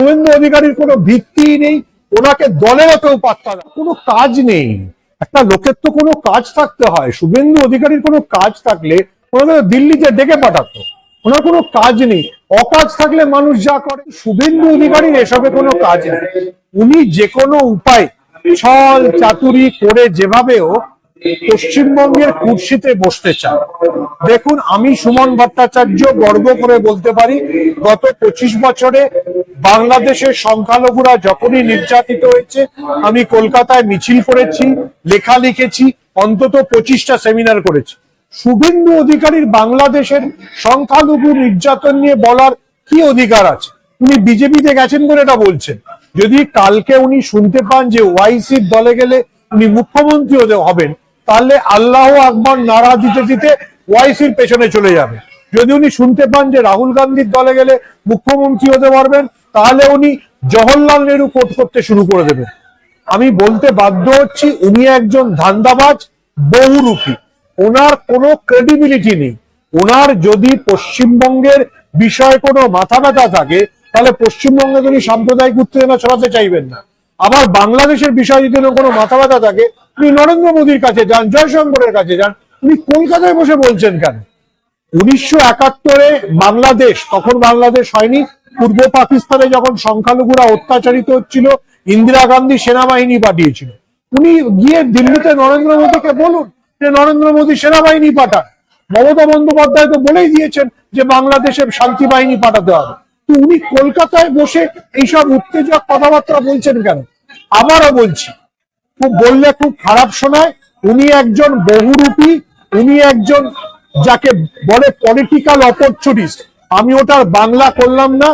শুভেন্দু অধিকারীর কোনো ভিত্তি নেই, ওনাকে দলেরও কেউ পাত্তা না। কোনো কাজ নেই। একটা লোকের তো কোনো কাজ থাকতে হয়। শুভেন্দু অধিকারীর কোনো কাজ থাকলে ওনাকে দিল্লিতে ডেকে পাঠাতো। ওনার কোনো কাজ নেই। অকাজ থাকলে মানুষ যা করে। শুভেন্দু অধিকারীর এসবে কোনো কাজ নেই। উনি যে কোনো উপায় ছল চাতুরি করে যেভাবেও পশ্চিমবঙ্গের কুর্সিতে বসতে চান। দেখুন, আমি সুমন ভট্টাচার্য গর্ব করে বলতে পারি, গত পঁচিশ বছরে বাংলাদেশের সংখ্যালঘুরা যখনই নির্যাতিত হয়েছে, আমি কলকাতায় মিছিল করেছি, লেখা লিখেছি, অন্তত পঁচিশটা সেমিনার করেছি। শুভেন্দু অধিকারীর বাংলাদেশের সংখ্যালঘু নির্যাতন নিয়ে বলার কি অধিকার আছে? উনি বিজেপিতে গেছেন বলে এটা বলছেন। যদি কালকে উনি শুনতে পান যে ওয়াইসির দলে গেলে উনি মুখ্যমন্ত্রী হবেন, তাহলে আল্লাহ আকবর নারা দিতে দিতে ওয়াইসির পেছনে চলে যাবে। যদি উনি শুনতে পান যে রাহুল গান্ধীর দলে গেলে মুখ্যমন্ত্রী হতে পারবেন তাহলে উনি জওহরলাল নেহরু কোট করতে শুরু করে দেবেন। আমি বলতে বাধ্য হচ্ছি, উনি একজন ধান্দাবাজ, বহুরূপী। ওনার কোনো ক্রেডিবিলিটি নেই। ওনার যদি পশ্চিমবঙ্গের বিষয়ে কোনো মাথা ব্যথা থাকে, তাহলে পশ্চিমবঙ্গে তিনি সাম্প্রদায়িক উত্তেজনা ছড়াতে চাইবেন না। আবার বাংলাদেশের বিষয় যদি কোনো মাথা ব্যথা থাকে, উনি নরেন্দ্র মোদীর কাছে যান, জয়শঙ্করের কাছে যান, উনি কলকাতায় বসে বলছেন কেন? উনিশশো একাত্তরে বাংলাদেশ, তখন বাংলাদেশ হয়নি পূর্ব পাকিস্তানে যখন সংখ্যালঘুরা অত্যাচারিত হচ্ছিল, ইন্দিরা গান্ধী সেনাবাহিনী পাঠিয়েছিল। উনি গিয়ে দিল্লিতে নরেন্দ্র মোদীকে বলুন যে, নরেন্দ্র মোদী সেনাবাহিনী পাঠান। মমতা বন্দ্যোপাধ্যায় তো বলেই দিয়েছেন যে, বাংলাদেশে শান্তি বাহিনী পাঠাতে হবে। তো উনি কলকাতায় বসে এইসব উত্তেজক কথাবার্তা বলছেন কেন? আবারও বলছি, খুব বললে খুব খারাপ শোনায়, উনি একজন বহুরূপী, উনি একজন যাকে বলে পলিটিক্যাল অপরচুনিস্ট আমি ওটার বাংলা করলাম না,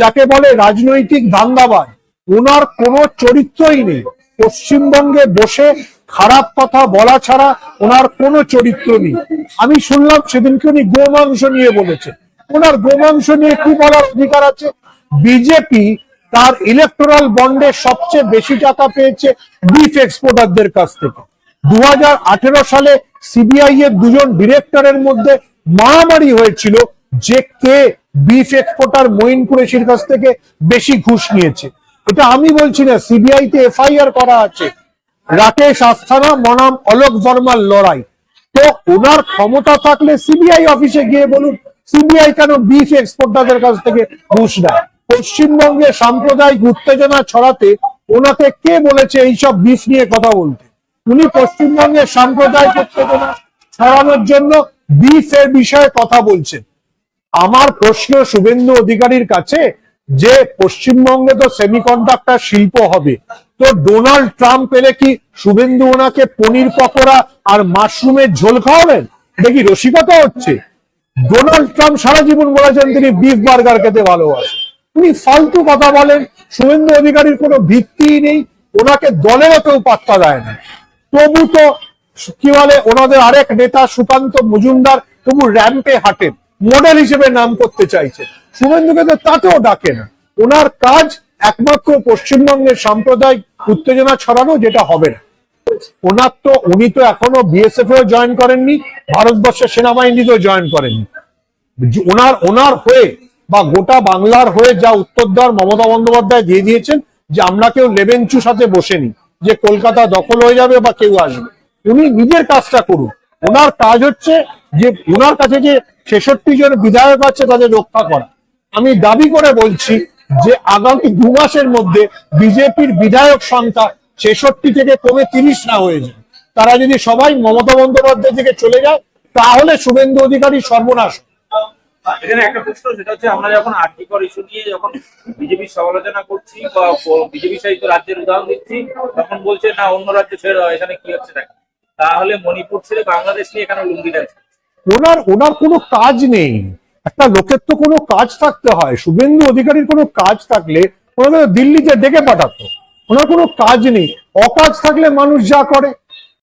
যাকে বলে রাজনৈতিক ধান্দাবাজ ওনার কোনো চরিত্রই নেই। পশ্চিমবঙ্গে বসে খারাপ কথা বলা ছাড়া ওনার কোনো চরিত্র নেই। আমি শুনলাম সেদিনকে উনি গোমাংস নিয়ে বলেছে ওনার গোমাংস নিয়ে কি বলার অধিকার আছে? বিজেপি তার ইলেকটোরাল বন্ডে সবচেয়ে বেশি টাকা পেয়েছে বিফ এক্সপোর্টারদের কাছ থেকে। দু হাজার আঠেরো সালে সিবিআই এর দুজন ডিরেক্টরের মধ্যে মারামারি হয়েছিল। যে কে বিফ এক্সপোর্টার মঈন কুরেশির কাছ থেকে বেশি ঘুষ নিয়েছে। এটা আমি বলছি না সিবিআই তে এফআইআর করা আছে। রাকেশ আস্থানা, মনাম অলোক বর্মার লড়াই। তো ওনার ক্ষমতা থাকলে সিবিআই অফিসে গিয়ে বলুন সিবিআই কেন বিফ এক্সপোর্টারদের কাছ থেকে ঘুষ দেয় পশ্চিমবঙ্গে সাম্প্রদায়িক উত্তেজনা ছড়াতে ওনাকে কে বলেছে এইসব বিফ নিয়ে কথা বলতে? উনি পশ্চিমবঙ্গের সাম্প্রদায়িক উত্তেজনা ছড়ানোর জন্য বিফ এর বিষয়ে কথা বলছেন। আমার প্রশ্ন শুভেন্দু অধিকারীর কাছে যে পশ্চিমবঙ্গে তো সেমিকন্ডাক্টর শিল্প হবে, তো ডোনাল্ড ট্রাম্প এলে কি শুভেন্দু ওনাকে পনির পকোড়া আর মাশরুমের ঝোল খাওয়াবেন? দেখি রসিকতা হচ্ছে। ডোনাল্ড ট্রাম্প সারা জীবন বলেছেন তিনি বিফ বার্গার খেতে ভালোবাসেন। উনি ফালতু কথা বলেন, শুভেন্দু অধিকারীর কোনো ভিত্তি নেই, ওনাকে দলেরও কেউ পাত্তা দেয় না। তবু তো, কি বলে, ওনাদের আরেক নেতা সুকান্ত মজুমদার তবু র্যাম্পে হাঁটেন। মডেল হিসেবে নাম করতে চাইছে। শুভেন্দুকে তো তাতেও ডাকে না। ওনার কাজ একমাত্র পশ্চিমবঙ্গের সাম্প্রদায়িক উত্তেজনা ছড়ানো, যেটা হবে না। ওনার তো, উনি তো এখনও বিএসএফ এও জয়েন করেননি, ভারতবর্ষের সেনাবাহিনীতেও জয়েন করেননি। ওনার ওনার হয়ে বা গোটা বাংলার হয়ে যা উত্তর দেওয়ার মমতা বন্দ্যোপাধ্যায় দিয়ে দিয়েছেন, যে আমরা কেউ লেবেঞ্চু সাথে বসেনি, যে কলকাতা দখল হয়ে যাবে বা কেউ আসবে। উনি নিজের কাজটা করুন ওনার কাজ হচ্ছে যে, ওনার কাছে যে ছেষট্টি জন বিধায়ক আছে, তাদের রক্ষা করা। আমি দাবি করে বলছি যে আগামী দু মাসের মধ্যে বিজেপির বিধায়ক সংখ্যা ছেষট্টি থেকে কমে তিরিশ না হয়ে যায়। তারা যদি সবাই মমতা বন্দ্যোপাধ্যায় থেকে চলে যায়, তাহলে শুভেন্দু অধিকারী সর্বনাশ। এখানে একটা প্রশ্ন, সেটা হচ্ছে আমরা যখন আর্থিকর ইস্যু নিয়ে যখন বিজেপির সমালোচনা করছি বা বিজেপি সাহিত্য রাজ্যের উদাহরণ দিচ্ছি, তখন বলছে, না, অন্য রাজ্য ছেড়ে এখানে কি হচ্ছে দেখ? তাহলে মণিপুর ছেড়ে বাংলাদেশ নিয়ে এখানে লুঙ্গি ডান্স ওনার ওনার কোনো কাজ নেই। একটা লোকের তো কোনো কাজ থাকতে হয়। শুভেন্দু অধিকারীর কোনো কাজ থাকলে ওনাকে দিল্লিতে ডেকে পাঠাতো। ওনার কোনো কাজ নেই। অকাজ থাকলে মানুষ যা করে